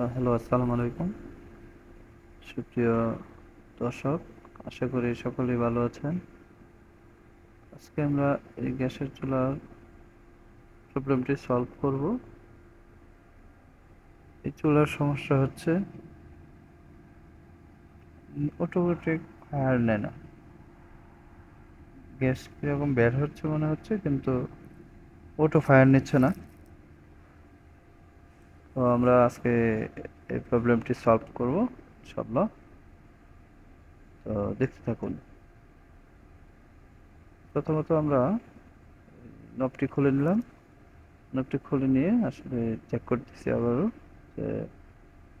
Hello আসসালামু আলাইকুম। সুপ্রিয় দর্শক, আশা করি সকলেই ভালো আছেন। আজকে আমরা এই গ্যাসের চুলার প্রবলেমটি সলভ করব। এই চুলার সমস্যা হচ্ছে অটোমেটিক ফায়ার নেয় না গ্যাস কীরকম বের হচ্ছে মনে হচ্ছে, কিন্তু অটো ফায়ার নিচ্ছে না। তো আমরা আজকে এই প্রবলেমটি সলভ করব ইনশাল্লাহ তো দেখতে থাকুন। প্রথমত আমরা নবটি খুলে নিলাম। নবটি খুলে নিয়ে আসলে চেক করতেছি আবারও যে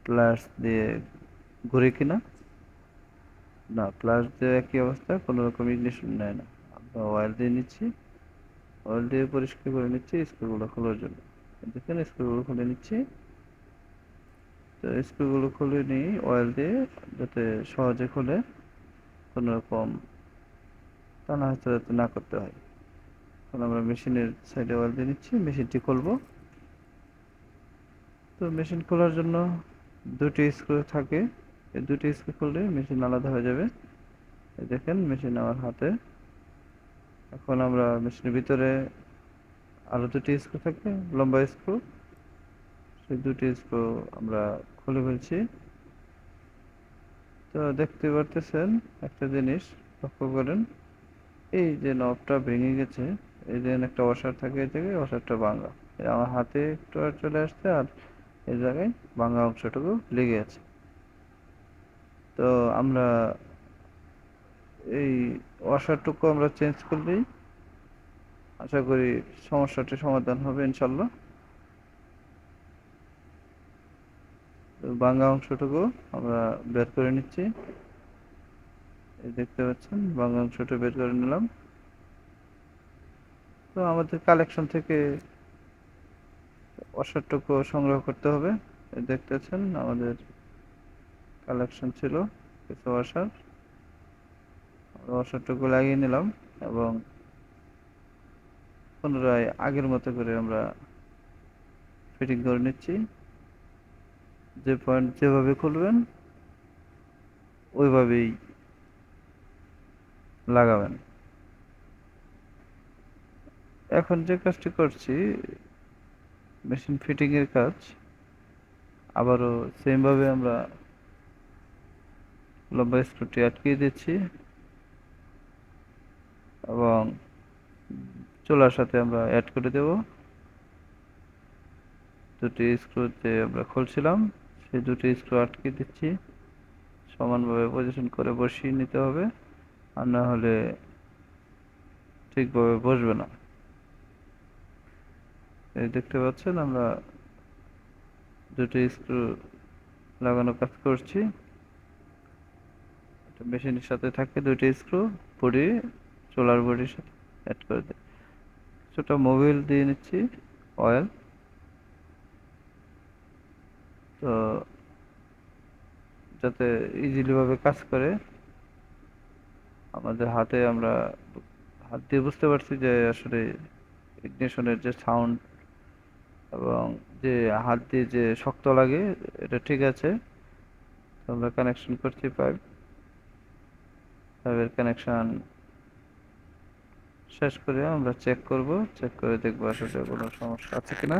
প্লাস দিয়ে ঘুরে কিনা। না প্লাস দিয়ে একই অবস্থা, কোনো রকম ইগনিশন নেয় না। আমরা অয়েল দিয়ে নিচ্ছি। অয়েল দিয়ে পরিষ্কার করে নিচ্ছি স্ক্রুগুলো খোলার জন্য। দেখেন স্ক্রুগুলো খুলে নিচ্ছি। তো স্ক্রুগুলো খুলে নিই অয়েল দিয়ে, যাতে সহজে খুলে কোনো রকম টানা হাতে যাতে না করতে হয়। এখন আমরা মেশিনের সাইডে অয়েল দিয়ে নিচ্ছি, মেশিনটি খুলবো। তো মেশিন খোলার জন্য দুটি স্ক্রু থাকে। এই দুটি স্ক্রু খুললে মেশিন আলাদা হয়ে যাবে। দেখেন, মেশিন আমার হাতে। এখন আমরা মেশিনের ভিতরে আরও দুটি স্ক্রু থাকে, লম্বা স্ক্রু। সেই দুটি স্ক্রু আমরা খুলে ফেলছি। তো দেখতে পারতেছেন একটা জিনিস, লক্ষ্য করেন। এই যে নবটা ভেঙে গেছে, এই যে একটা অসার থাকে এই জায়গায়, অসারটা ভাঙা। আমার হাতে একটু চলে আসছে, আর এই জায়গায় ভাঙা অংশটুকু লেগে আছে। তো আমরা এই ওয়াশারটুকু আমরা চেঞ্জ করলেই আশা করি সমস্যাটি সমাধান হবে, ইনশাল্লাহ। ভাঙা অংশটুকু আমরা বের করে নিচ্ছি। দেখতে পাচ্ছেন ভাঙা অংশটা বের করে নিলাম। তো আমাদের কালেকশন থেকে ওয়াশারটুকু সংগ্রহ করতে হবে। দেখতে পাচ্ছেন, আমাদের কালেকশন ছিল কিছু ওয়াশার ওয়াশারটুকু লাগিয়ে নিলাম এবং পুনরায় আগের মতো করে আমরা ফিটিং করে নিচ্ছি। যে পয়েন্ট যেভাবে খুলবেন, ওইভাবেই লাগাবেন। এখন যে কাজটি করছি মেশিন ফিটিংয়ের কাজ, আবারও সেমভাবে আমরা লম্বা স্ক্রুটি আটকিয়ে দিচ্ছি এবং চুলার সাথে আমরা অ্যাড করে দেব। দুটি স্ক্রুতে আমরা খুলছিলাম। সেই দুটি স্ক্রু আটকে দিচ্ছি। সমানভাবে পজিশন করে বসিয়ে নিতে হবে। আর না হলে ঠিকভাবে বসবে না। এই দেখতে পাচ্ছেন আমরা দুটি স্ক্রু লাগানো কাজ করছি। মেশিনের সাথে থাকে দুটি স্ক্রু বডি চোলার বডির সাথে অ্যাড করে দেয় কিছুটা মোবিল দিয়ে নিচ্ছি অয়েল তো যাতে ইজিলিভাবে কাজ করে, আমাদের হাতে আমরা হাত দিয়ে বুঝতে পারছি যে আসলে ইগনিশনের যে সাউন্ড এবং যে হাত দিয়ে যে শক্ত লাগে, এটা ঠিক আছে। আমরা কানেকশন করছি পাইপ পাইপের কানেকশন শেষ করে আমরা চেক করব। চেক করে দেখব আসলে কোনো সমস্যা আছে কিনা।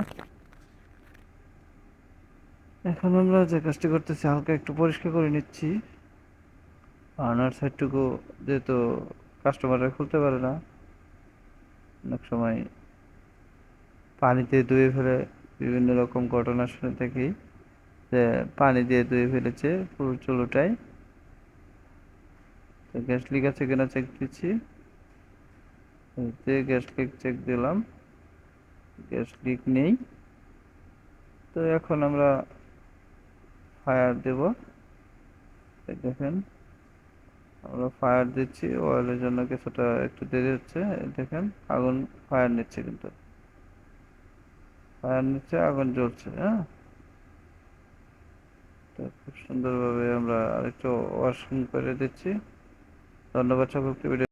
এখন আমরা যে কাজটি করতেছি, হালকা একটু পরিষ্কার করে নিচ্ছি। আনার সাইডটুকু যেহেতু কাস্টমাররা খুলতে পারে না, অনেক সময় পানিতে ধুয়ে ফেলে বিভিন্ন রকম ঘটনা শুনে থাকি যে পানি দিয়ে ধুয়ে ফেলেছে পুরো চুলোটাই তো গ্যাস লিক আছে কিনা চেক দিচ্ছি। গ্যাস লিক চেক দিলাম। গ্যাস লিক নেই। তো এখন আমরা ফায়ার দেব। দেখেন, আমরা ফায়ার দিচ্ছি অয়েলের জন্য কিছুটা একটু দেরি হচ্ছে। দেখেন, আগুন ফায়ার নিচ্ছে কিন্তু। ফায়ার নিচ্ছে, আগুন জ্বলছে হ্যাঁ? তো খুব সুন্দরভাবে আমরা আরেকটু ওয়াশিং করে দিচ্ছি। ধন্যবাদ, সকলকে।